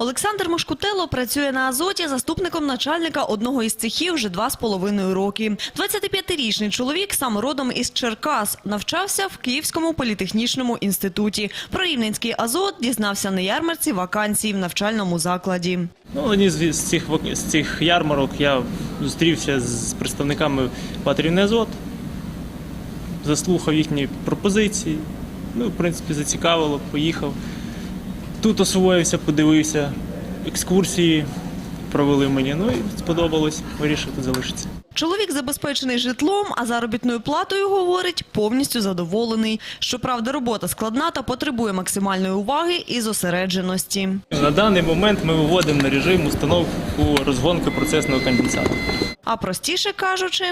Олександр Мошкутело працює на Азоті заступником начальника одного із цехів вже два з половиною роки. 25-річний чоловік сам родом із Черкас, навчався в Київському політехнічному інституті. Про рівненський Азот дізнався на ярмарці вакансій в навчальному закладі. Ну, на одній з цих, з цих ярмарок я зустрівся з представниками Патрівний Азот, заслухав їхні пропозиції. Ну, в принципі, зацікавило, поїхав. Тут освоївся, подивився, екскурсії провели мені. Ну і сподобалось, вирішив тут залишитися. Чоловік забезпечений житлом, а заробітною платою, говорить, повністю задоволений. Щоправда, робота складна та потребує максимальної уваги і зосередженості. На даний момент ми виводимо на режим установку розгонки процесного конденсату. А простіше кажучи,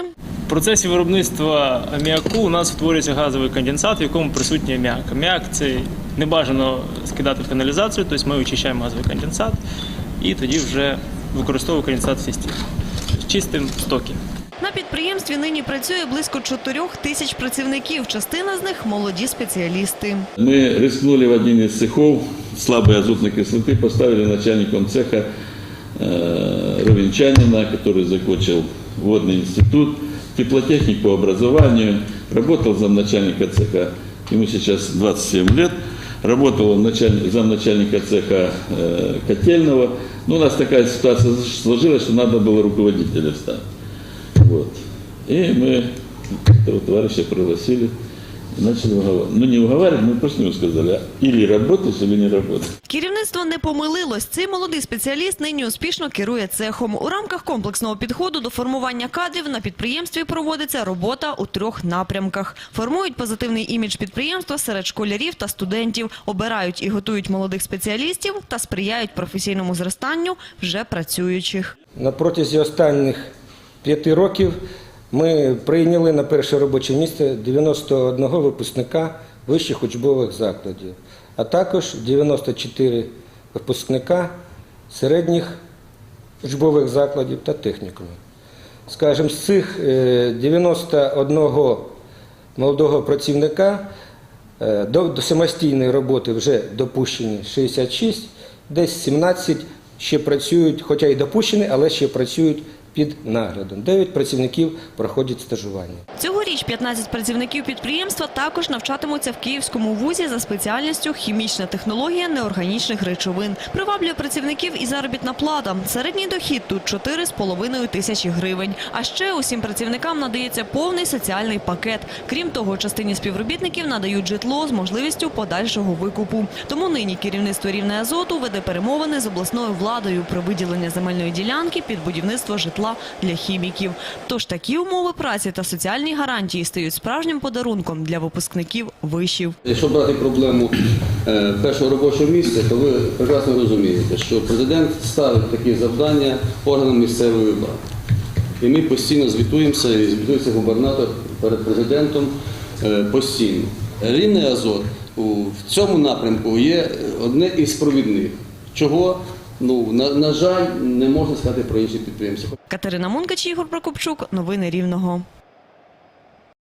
В процесі виробництва аміаку у нас утворюється газовий конденсат, в якому присутній аміак. Аміак це не бажано скидати в каналізацію, тобто ми очищаємо газовий конденсат і тоді вже використовуємо конденсат в системі. Чистим стоки. на підприємстві нині працює близько 4 тисяч працівників. Частина з них молоді спеціалісти. Мы рискнули в один из цехов слабой азотной кислоты, поставили начальником цеха э, Ровенчанина, который закончил водный институт, теплотехник по образованию, работал замначальника цеха, ему сейчас 27 лет, работал он началь- замначальника цеха э, котельного. Ну, у нас такая ситуация сложилась, что надо было руководителя стать. Вот. И мы этого товарища пригласили и начали уговаривать. Ну, не уговаривать, мы просто ему сказали, а или работаешь, или не работаешь. Керівництво не помилилось. Цей молодий спеціаліст нині успішно керує цехом. У рамках комплексного підходу до формування кадрів на підприємстві проводиться робота у трьох напрямках. Формують позитивний імідж підприємства серед школярів та студентів, обирають і готують молодих спеціалістів та сприяють професійному зростанню вже працюючих. На протязі останніх п'яти років ми прийняли на перше робоче місце 91 випускника вищих учбових закладів, а також 94 випускника середніх учбових закладів та технікумів. Скажімо, з цих е, 91 молодого працівника е, до, до самостійної роботи вже допущені 66, десь 17 ще працюють, хоча й допущені, але ще працюють під наглядом. Дев'ять працівників проходять стажування. Цьогоріч 15 працівників підприємства також навчатимуться в Київському вузі за спеціальністю хімічна технологія неорганічних речовин. Приваблює працівників і заробітна плата. Середній дохід тут 4,5 тисячі гривень. А ще усім працівникам надається повний соціальний пакет. Крім того, частині співробітників надають житло з можливістю подальшого викупу. Тому нині керівництво рівне азоту веде перемовини з обласною владою про виділення земельної ділянки під будівництво житла для хіміків. Тож такі умови праці та соціальні гарантії стають справжнім подарунком для випускників вишів. Якщо брати проблему е, першого робочого місця, то ви прекрасно розумієте, що президент ставить такі завдання органам місцевої влади. І ми постійно звітуємося, і звітується губернатор перед президентом е, постійно. Рівний азот в цьому напрямку є одне із провідних. Чого, ну, на, на жаль, не можна сказати про інші підприємства. Катерина Мункач, Ігор Прокопчук. Новини Рівного.